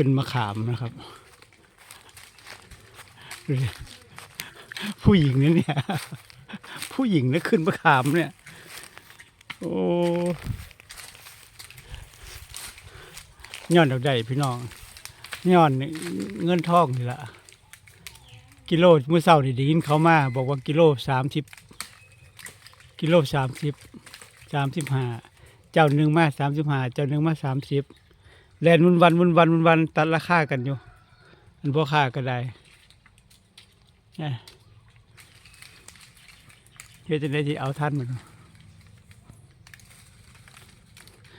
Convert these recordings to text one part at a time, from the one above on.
ขึ้นมาขามนะครับ ผู้หญิงนะเนี่ย ผู้หญิงนะขึ้นมาขามเนี่ย โอ้ย้อนดอกได้พี่น้องย้อนเงินทองนี่ละกิโลเมื่อเช้านี่ได้ยินเขามา บอกว่ากิโลสามสิบกิโลสามสิบสามสิบห้าเจ้าหนึ่งมาสามสิบห้าเจ้าหนึ่งมาสามสิบ แลนวุ่นวันวุ่นวันวุ่นวันตัดราคากันอยู่อันพ่อค่าก็ได้เนี่ยเฮ็ดจะได้ที่เอาท่านมัน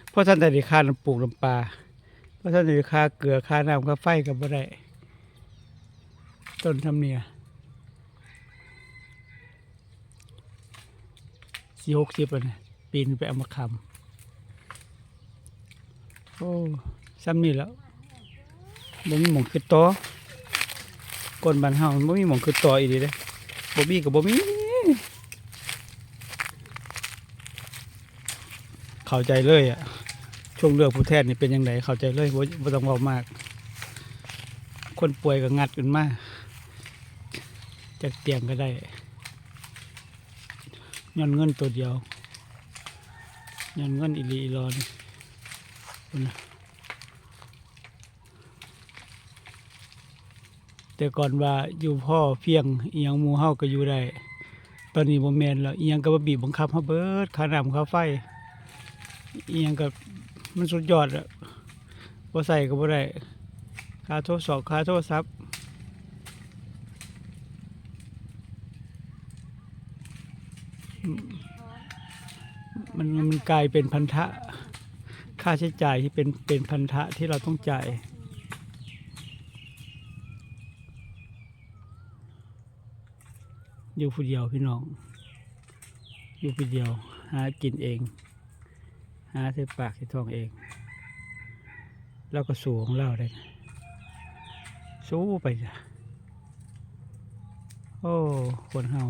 เพราะท่านแต่ด้ค่าน้ำปลูกน้ำปลาเพราะท่านแต่ด้ค่าเกลือค่าน้ำค่าไฟก็บ่ได้ต้นทำเนียสี่หกสิบแล้วเนี่ยปีนไปเอามาคำโอ้ ซ้ำนี่แล้วบ่มีหมองคือต่อก้นบ้านเฮาบ่มีหมองคือต่ออีกเด้บ่มีก็บ่มีเข้าใจเลยอะช่วงเลือกผู้แทนนี่เป็นยังไงเข้าใจเลยบ่ต้องเว้ามาก คนป่วยก็งัดขึ้นมาจากเตียงก็ได้เงินเงินตัวเดียวเงินเงินอิลีอีรอนนะ แต่ก่อนว่าอยู่พ่อเพียงเอียงหมูเฮาก็อยู่ได้ตอนนี้บ่แมนแล้วอียงก็บ่บีบบังคับเฮาเบิดค่าน้ำค่าไฟเอียงก็มันสุดยอดอะบ่ใส่ก็บ่ได้ค่าโทรศัพท์ค่าโทรศัพท์มันมันกลายเป็นพันธะ ค่าใช้จ่ายที่เป็นเป็นพันธะที่เราต้องจ่าย อยู่ผู้เดียวพี่น้อง อยู่ผู้เดียว หากินเอง หาใส่ปากใส่ท้องเอง แล้วก็สู้ของเราได้สู้ไปจ้ะโอ้ คนเฮา